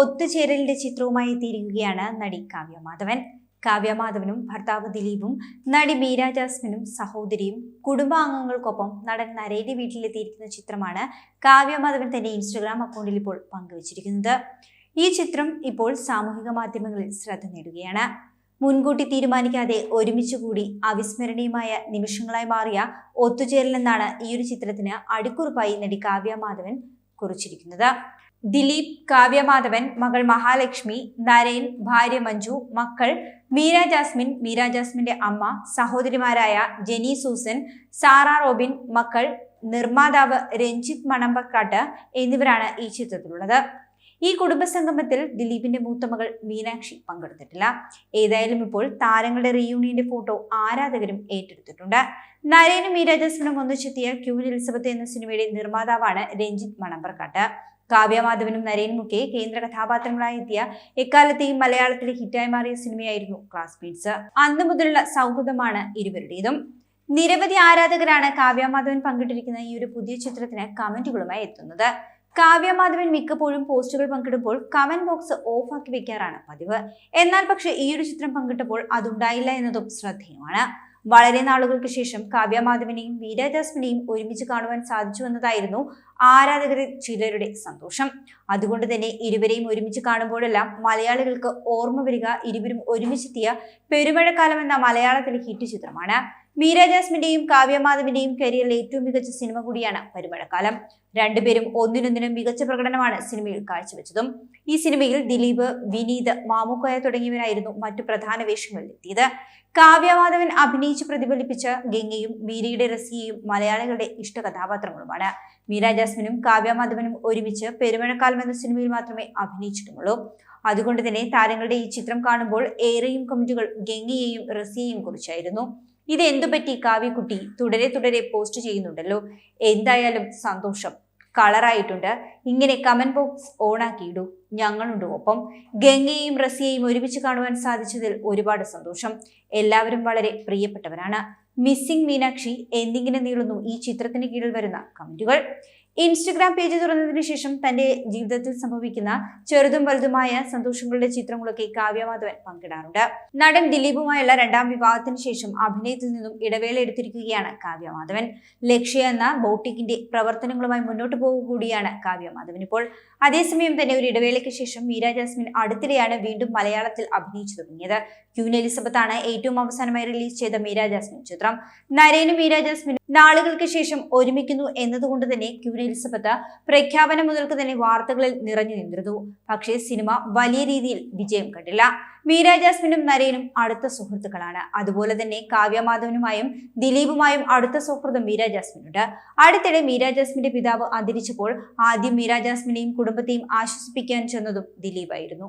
ഒത്തുചേരലിന്റെ ചിത്രവുമായി എത്തിയിരിക്കുകയാണ് നടി കാവ്യ മാധവൻ. കാവ്യ മാധവനും ഭർത്താവ് ദിലീപും നടി മീര ജാസ്മിനും സഹോദരിയും കുടുംബാംഗങ്ങൾക്കൊപ്പം നടൻ നരേന്റെ വീട്ടിലെത്തിയിരിക്കുന്ന ചിത്രമാണ് കാവ്യ മാധവൻ തന്റെ ഇൻസ്റ്റഗ്രാം അക്കൗണ്ടിൽ ഇപ്പോൾ പങ്കുവച്ചിരിക്കുന്നത്. ഈ ചിത്രം ഇപ്പോൾ സാമൂഹിക മാധ്യമങ്ങളിൽ ശ്രദ്ധ നേടുകയാണ്. മുൻകൂട്ടി തീരുമാനിക്കാതെ ഒരുമിച്ച് കൂടി അവിസ്മരണീയമായ നിമിഷങ്ങളായി മാറിയ ഒത്തുചേരലെന്നാണ് ഈ ഒരു ചിത്രത്തിന് അടിക്കുറിപ്പായി നടി കാവ്യ മാധവൻ കുറിച്ചിരിക്കുന്നത്. ദിലീപ് കാവ്യമാധവൻ മകൾ മഹാലക്ഷ്മി നരേൻ ഭാര്യ മഞ്ജു മക്കൾ മീര ജാസ്മിൻ മീര ജാസ്മിന്റെ അമ്മ സഹോദരിമാരായ ജെനി സൂസൻ സാറ റോബിൻ മക്കൾ നിർമ്മാതാവ് രഞ്ജിത് മണമ്പക്കാട്ട് എന്നിവരാണ് ഈ ചിത്രത്തിലുള്ളത്. ഈ കുടുംബസംഗമത്തിൽ ദിലീപിന്റെ മൂത്ത മകൾ മീനാക്ഷി പങ്കെടുത്തിട്ടില്ല. ഏതായാലും ഇപ്പോൾ താരങ്ങളുടെ റീയൂണിയന്റെ ഫോട്ടോ ആരാധകരും ഏറ്റെടുത്തിട്ടുണ്ട്. നരേനും മീര ജാസ്മിനും ഒന്നിച്ചെത്തിയ ക്യൂൻ എലിസബത്ത് എന്ന സിനിമയുടെ നിർമ്മാതാവാണ് രഞ്ജിത് മണമ്പർക്കാട്ട് കാവ്യമാധവനും നരേൻ നരേനുമൊക്കെ കേന്ദ്ര കഥാപാത്രങ്ങളായി എത്തിയ എക്കാലത്തെയും മലയാളത്തിലെ ഹിറ്റായി മാറിയ സിനിമയായിരുന്നു ക്ലാസ്മേറ്റ്സ് അന്നു മുതലുള്ള സൗഹൃദമാണ് ഇരുവരുടേതും. നിരവധി ആരാധകരാണ് കാവ്യമാധവൻ പങ്കിട്ടിരിക്കുന്ന ഈ ഒരു പുതിയ ചിത്രത്തിന് കമന്റുകളുമായി എത്തുന്നത്. കാവ്യമാധവൻ മിക്കപ്പോഴും പോസ്റ്റുകൾ പങ്കിടുമ്പോൾ കമന്റ് ബോക്സ് ഓഫ് ആക്കി വെക്കാറാണ് പതിവ്. എന്നാൽ പക്ഷേ ഈ ഒരു ചിത്രം പങ്കിട്ടപ്പോൾ അതുണ്ടായില്ല എന്നതും ശ്രദ്ധേയമാണ്. വളരെ നാളുകൾക്ക് ശേഷം കാവ്യമാധവനെയും വീര ജാസ്മിനെയും ഒരുമിച്ച് കാണുവാൻ സാധിച്ചു എന്നതായിരുന്നു ആരാധകരിൽ ചിലരുടെ സന്തോഷം. അതുകൊണ്ട് തന്നെ ഇരുവരെയും ഒരുമിച്ച് കാണുമ്പോഴെല്ലാം മലയാളികൾക്ക് ഓർമ്മ വരിക ഇരുവരും ഒരുമിച്ചെത്തിയ പെരുമഴക്കാലം എന്ന മലയാളത്തിലെ ഹിറ്റ് ചിത്രമാണ്. മീര ജാസ്മിന്റെയും കാവ്യമാധവിന്റെയും കരിയറിലെ ഏറ്റവും മികച്ച സിനിമ കൂടിയാണ് പരിമഴക്കാലം രണ്ടുപേരും ഒന്നിനൊന്നിനും മികച്ച പ്രകടനമാണ് സിനിമയിൽ കാഴ്ചവെച്ചതും. ഈ സിനിമയിൽ ദിലീപ് വിനീത് മാമുക്കോയ തുടങ്ങിയവരായിരുന്നു മറ്റു പ്രധാന വേഷങ്ങളിൽ എത്തിയത് കാവ്യമാധവൻ അഭിനയിച്ച് പ്രതിഫലിപ്പിച്ച ഗംഗയും മീരയുടെ റസിയയും മലയാളികളുടെ ഇഷ്ട കഥാപാത്രങ്ങളുമാണ് മീര ജാസ്മിനും കാവ്യമാധവനും ഒരുമിച്ച് പെരുമഴക്കാലം എന്ന സിനിമയിൽ മാത്രമേ അഭിനയിച്ചിട്ടുള്ളൂ. അതുകൊണ്ട് തന്നെ താരങ്ങളുടെ ഈ ചിത്രം കാണുമ്പോൾ ഏറെയും കമന്റുകൾ ഗംഗയെയും റസിയെയും കുറിച്ചായിരുന്നു. ഇത് എന്തു പറ്റി കാവ്യക്കുട്ടി തുടരെ തുടരെ പോസ്റ്റ് ചെയ്യുന്നുണ്ടല്ലോ? എന്തായാലും സന്തോഷം. കളറായിട്ടുണ്ട് ഇങ്ങനെ കമന്റ് ബോക്സ് ഓണാക്കിയിടൂ ഞങ്ങളുണ്ട് ഒപ്പം. ഗംഗയെയും റസിയെയും ഒരുമിച്ച് കാണുവാൻ സാധിച്ചതിൽ ഒരുപാട് സന്തോഷം. എല്ലാവരും വളരെ പ്രിയപ്പെട്ടവരാണ്. മിസ്സിംഗ് മീനാക്ഷി എന്നിങ്ങനെ നീളുന്നു ഈ ചിത്രത്തിന് കീഴിൽ വരുന്ന കമന്റുകൾ. ഇൻസ്റ്റഗ്രാം പേജ് തുറന്നതിന് ശേഷം തന്റെ ജീവിതത്തിൽ സംഭവിക്കുന്ന ചെറുതും വലുതുമായ സന്തോഷങ്ങളുടെ ചിത്രങ്ങളൊക്കെ കാവ്യമാധവൻ പങ്കിടാറുണ്ട്. നടൻ ദിലീപുമായുള്ള രണ്ടാം വിവാഹത്തിന് ശേഷം അഭിനയത്തിൽ നിന്നും ഇടവേള എടുത്തിരിക്കുകയാണ് കാവ്യമാധവൻ ലക്ഷ്യ എന്ന ബോട്ടിക്കിന്റെ പ്രവർത്തനങ്ങളുമായി മുന്നോട്ട് പോകുക കൂടിയാണ് കാവ്യമാധവൻ ഇപ്പോൾ. അതേസമയം തന്നെ ഒരു ഇടവേളയ്ക്ക് ശേഷം മീര ജാസ്മിൻ അടുത്തിടെയാണ് വീണ്ടും മലയാളത്തിൽ അഭിനയിച്ചു തുടങ്ങിയത്. ക്യൂൻ എലിസബത്ത് ആണ് ഏറ്റവും അവസാനമായി റിലീസ് ചെയ്ത മീര ജാസ്മിൻ ചിത്രം. നരേനും മീര ജാസ്മിനും നാളുകൾക്ക് ശേഷം ഒരുമിക്കുന്നു എന്നതുകൊണ്ട് തന്നെ ക്യൂൻ എലിസബത്ത് പ്രഖ്യാപനം മുതൽക്ക് തന്നെ വാർത്തകളിൽ നിറഞ്ഞു നിന്നിരുന്നു. പക്ഷേ സിനിമ വലിയ രീതിയിൽ വിജയം കണ്ടില്ല. മീര ജാസ്മിനും നരേനും അടുത്ത സുഹൃത്തുക്കളാണ്. അതുപോലെ തന്നെ കാവ്യമാധവനുമായും ദിലീപുമായും അടുത്ത സൗഹൃദം മീര ജാസ്മിനുണ്ട്. അടുത്തിടെ മീര ജാസ്മിന്റെ പിതാവ് അന്തരിച്ചപ്പോൾ ആദ്യം മീര ജാസ്മിനെയും കുടുംബത്തെയും ആശ്വസിപ്പിക്കാൻ ചെന്നതും ദിലീപായിരുന്നു.